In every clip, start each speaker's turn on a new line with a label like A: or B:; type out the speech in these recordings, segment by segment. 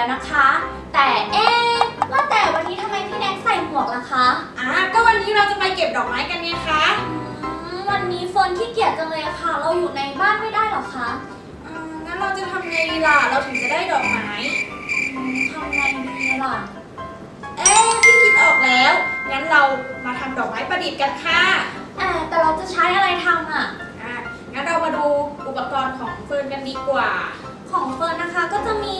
A: แล้วนะคะ แต่เอ๊ะว่าแต่วันนี้ทำไมพี่แนกใส่หมวกล่ะคะ
B: อ่าก็วันนี้เราจะไปเก็บดอกไม้กันไงคะ
A: อืมวันนี้เฟิร์นขี้เกียจจังเลยค่ะ เราอยู่ในบ้านไม่ได้หรอคะ
B: อ่างั้นเราจะทำไงดีล่ะ เราถึงจะได้ดอกไม้
A: อืมทำไงดีล่ะ
B: เอ๊ะพี่คิดออกแล้ว งั้นเรามาทำดอกไม้ประดิษฐ์กันค่ะ
A: เอ่อแต่เราจะใช้อะไรทำอะ
B: อ่างั้นเรามาดูอุปกรณ์ของเฟิร์นกันดีกว่า
A: ของเฟิร์นนะคะก็จะมี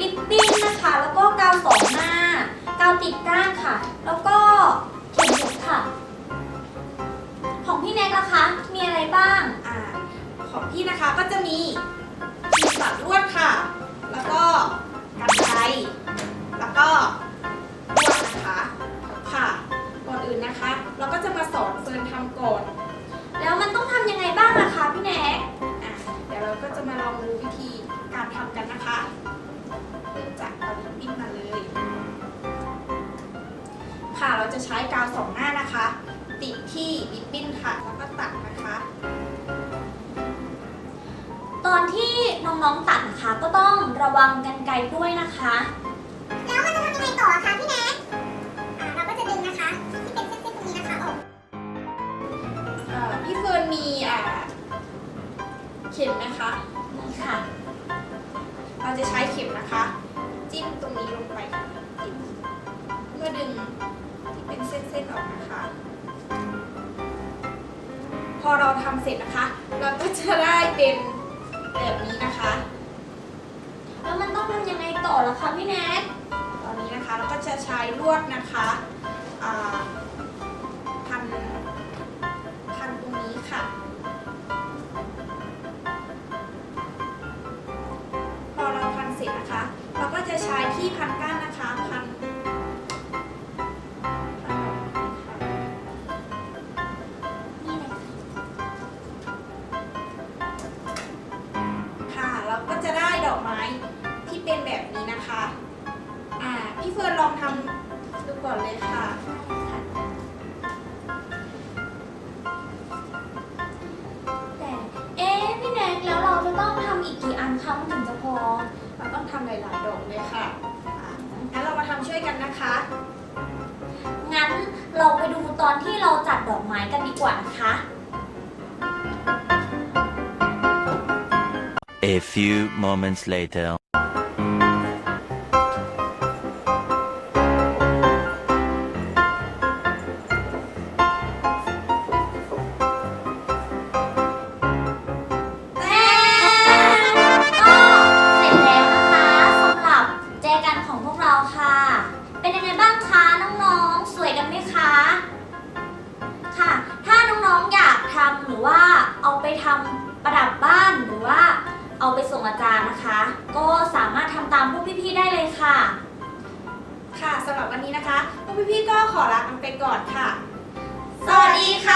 A: ลิปบิ้นนะคะ แล้วก็กาวสองหน้ากาวติดก้านค่ะ แล้วก็เข็มหมุดค่ะ ของพี่แนกล่ะคะ มีอะไรบ้าง
B: อ่า ของพี่นะคะก็จะมีมีตัดลวดค่ะ แล้วก็กันไกรแล้วก็ลวดนะคะ ค่ะ ก่อนอื่นนะคะ เราก็จะมาสอนเฟิร์นทำก่อน จะใช้กาวสองหน้านะคะ ติดที่ลิปบิ้นค่ะ แล้วก็ตัดนะคะ
A: ตอนที่น้องๆตัดนะคะก็ต้องระวังกันไกลด้วยนะคะ
C: อเราทำ
B: เสร็จนะคะ เราก็จะได้เป็นแบบนี้นะคะ
A: แล้วมันต้องทำยังไงต่อล่ะคะพี่แนก
B: ตอนนี้นะคะเราก็จะใช้ลวดนะคะพันพันตรงนี้ค่ะ พอเราพันเสร็จนะคะ เราก็จะใช้ที่พันก หลายๆดอกเลยค่ะอะงั้นเรามาทำช่วยกันนะคะ
A: งั้นเราไปดูตอนที่เราจัดดอกไม้กันดีกว่านะคะ
D: A few moments later.
A: ค่ะ เป็นยังไงบ้างคะน้องๆ สวยกันไหมคะ ค่ะ ถ้าน้องๆอยากทำหรือว่าเอาไปทำประดับบ้านหรือว่าเอาไปส่งอาจารย์นะคะ ก็สามารถทำตามพวกพี่ๆได้เลยค่ะ
B: ค่ะสำหรับวันนี้นะคะ พวกพี่ๆก็ขอลากันไปก่อนค่ะ
A: สวัสดีค่ะ